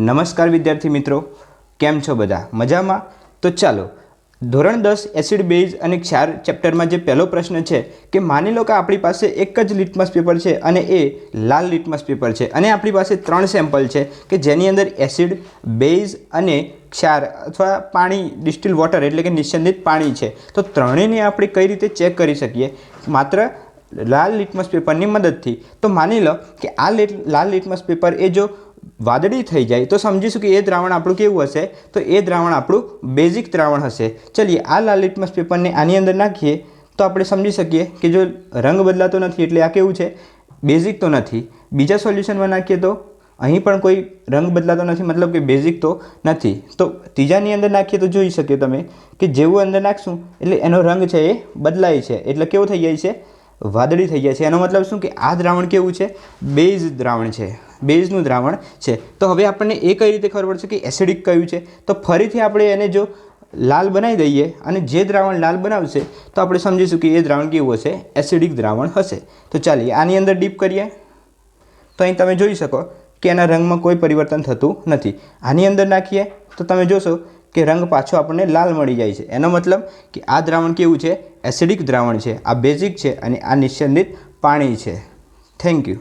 નમસ્કાર વિદ્યાર્થી મિત્રો, કેમ છો બધા? મજામાં? તો ચાલો, ધોરણ દસ એસિડ બેઝ અને ક્ષાર ચેપ્ટરમાં જે પહેલો પ્રશ્ન છે કે માની લો કે આપણી પાસે એક જ લિટમસ પેપર છે અને એ લાલ લિટમસ પેપર છે અને આપણી પાસે ત્રણ સેમ્પલ છે કે જેની અંદર એસિડ, બેઝ અને ક્ષાર અથવા પાણી ડિસ્ટિલ વોટર એટલે કે નિસ્યંદિત પાણી છે. તો ત્રણેયને આપણે કઈ રીતે ચેક કરી શકીએ? માત્ર લાલ લિટમસ પેપરની મદદથી. તો માની લો કે આ લીટ, લાલ લિટમસ પેપર એ જો વાદળી થઈ જાય, તો સમજીશું કે એ દ્રાવણ આપણું કેવું હશે? તો એ દ્રાવણ આપણું બેઝિક દ્રાવણ હશે. ચલીએ, આ લાલ લિટમસ પેપરને આની અંદર નાખીએ, તો આપણે સમજી શકીએ કે જો રંગ બદલાતો નથી, એટલે આ કેવું છે? બેઝિક તો નથી. બીજા સોલ્યુશનમાં નાખીએ તો અહીં પણ કોઈ રંગ બદલાતો નથી, મતલબ કે બેઝિક તો નથી. તો ત્રીજાની અંદર નાખીએ તો જોઈ શકીએ તમે કે જેવું અંદર નાખશું, એટલે એનો રંગ છે એ બદલાય છે. એટલે કેવું થઈ જાય છે? વાદળી થઈ જાય છે. એનો મતલબ શું? કે આ દ્રાવણ કેવું છે? બેઝ દ્રાવણ છે. બેઝનું દ્રાવણ છે. તો હવે આપણને એ કઈ રીતે ખબર પડશે કે એસિડિક કયું છે? તો ફરીથી આપણે એને જો લાલ બનાવી દઈએ અને જે દ્રાવણ લાલ બનાવશે, તો આપણે સમજીશું કે એ દ્રાવણ કેવું હશે? એસિડિક દ્રાવણ હશે. તો ચાલીએ. આની અંદર ડીપ કરીએ. તો અહીં તમે જોઈ શકો કે એના રંગમાં કોઈ પરિવર્તન થતું નથી. આની અંદર નાખીએ. તો તમે જોશો કે રંગ પાછો આપણને લાલ મળી જાય છે. એનો મતલબ કે આ દ્રાવણ કેવું છે? એસિડિક દ્રાવણ છે. આ બેઝિક છે અને આ નિસ્યંદિત પાણી છે. Thank you.